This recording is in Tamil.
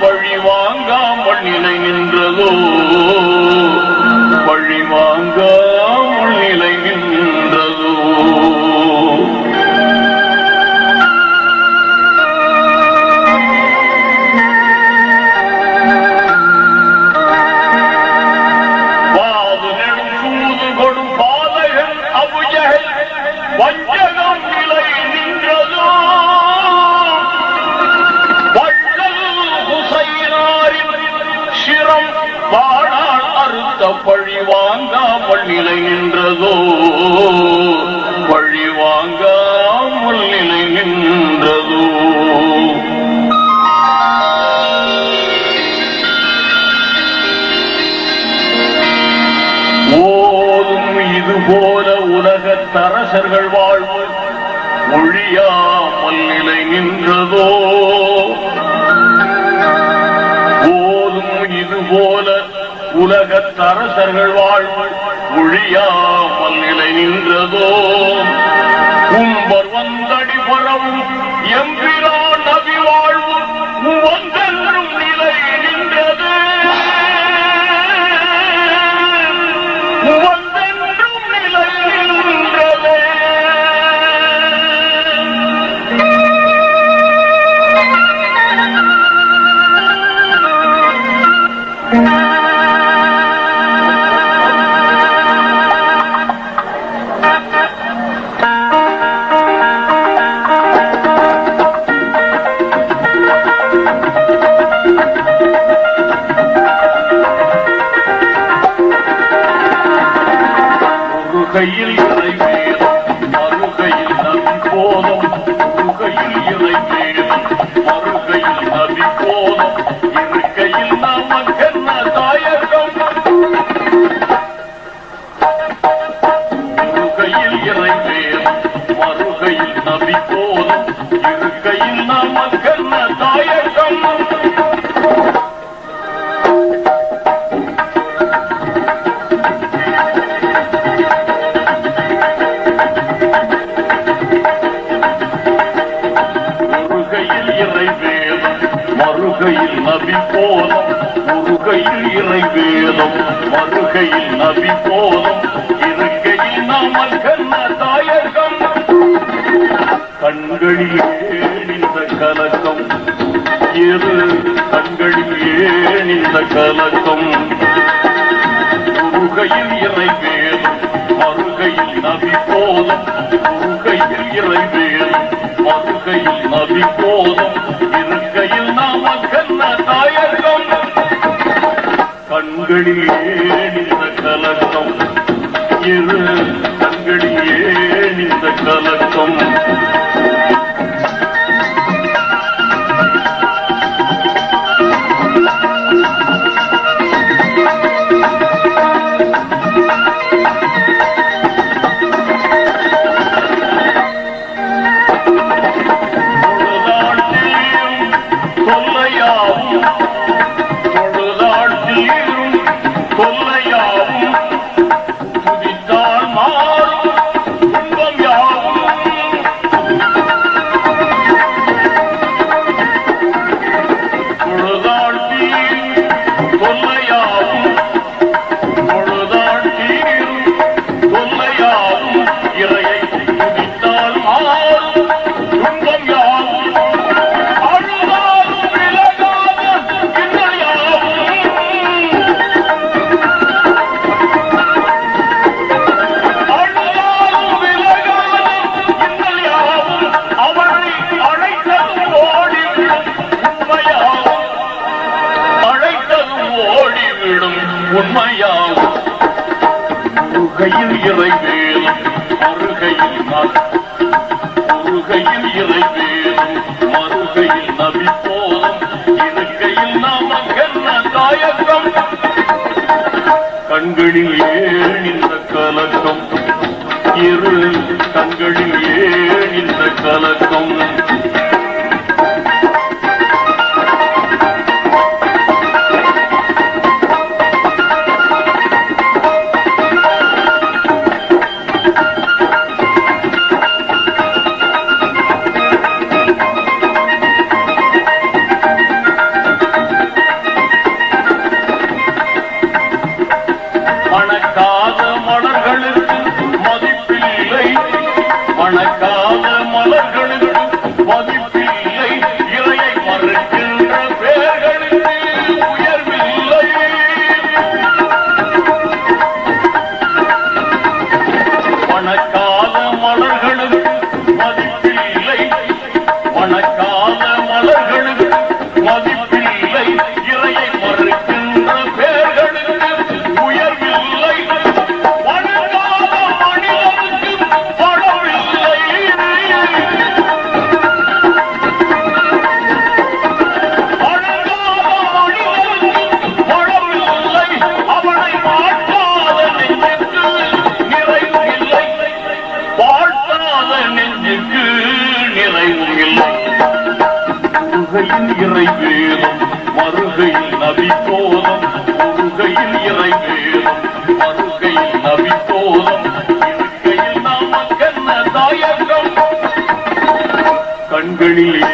பழி வாங்காமல் நிலை நின்றதோ? பழி வாங்க வாங்காமல் நிலை நின்றதோ? வழி வாங்காமல் நிலை நின்றதோ? ஓதும் இது போல உலகத் தரசர்கள் வாழ்வு ஒழியாமல் நிலை நின்றதோ? உலகத்தரசர்கள் வாழ்வு ஒழியாமல் நிலை நின்றதோ. கும்பர் வந்தடி பரவும் எம்பிரா முருகையில் இறை வேதம் மறுகையில் நபி போதும் முருகையில் இறை வேதம் மறுகையில் நபி போதும் இருக்கையில் நமக்கென்ன தாயகம். முருகையில் இறை வேதம் மறுகையில் நபி போதும் இருக்கையில் நமக்கென்ன தாயகம். மறுகையில் நபி போதும் முருகையில் இறை வேதம் மறுகையில் நபி போதும் இருக்கையில் நாமல் கண்ண தாயகம். கண்களில் ஏன் கலக்கம் எது கண்களில் ஏன் கலக்கம். முருகையில் இறை வேதம் மறுகையில் நபி போதும் முருகையில் இறை வேதம் மறுகையில் நபி போதும் கண்களில் ஏன் கலக்கம். இரு கண்களில் ஏன் கலக்கம். ஓடிவிடும் உண்மையாவும் முருகையில் இறை மறுகையில் நான் முருகையில் இறை வேலும் மறுகையில் நபி போதும் இருக்கையில் நமக்கென்ன தாயக்கம் கண்களில் ஏன் இந்த கலக்கம் இரு கண்களில் ஏன் இந்த கலக்கம் வருகையில் இறை வேதம் வருகையில் நபி போதம் வருகையில் இறை வேதம் வருகையில் நபி போதம் இருக்கையில் நாமக்கென்ன தாயகம். கண்களில்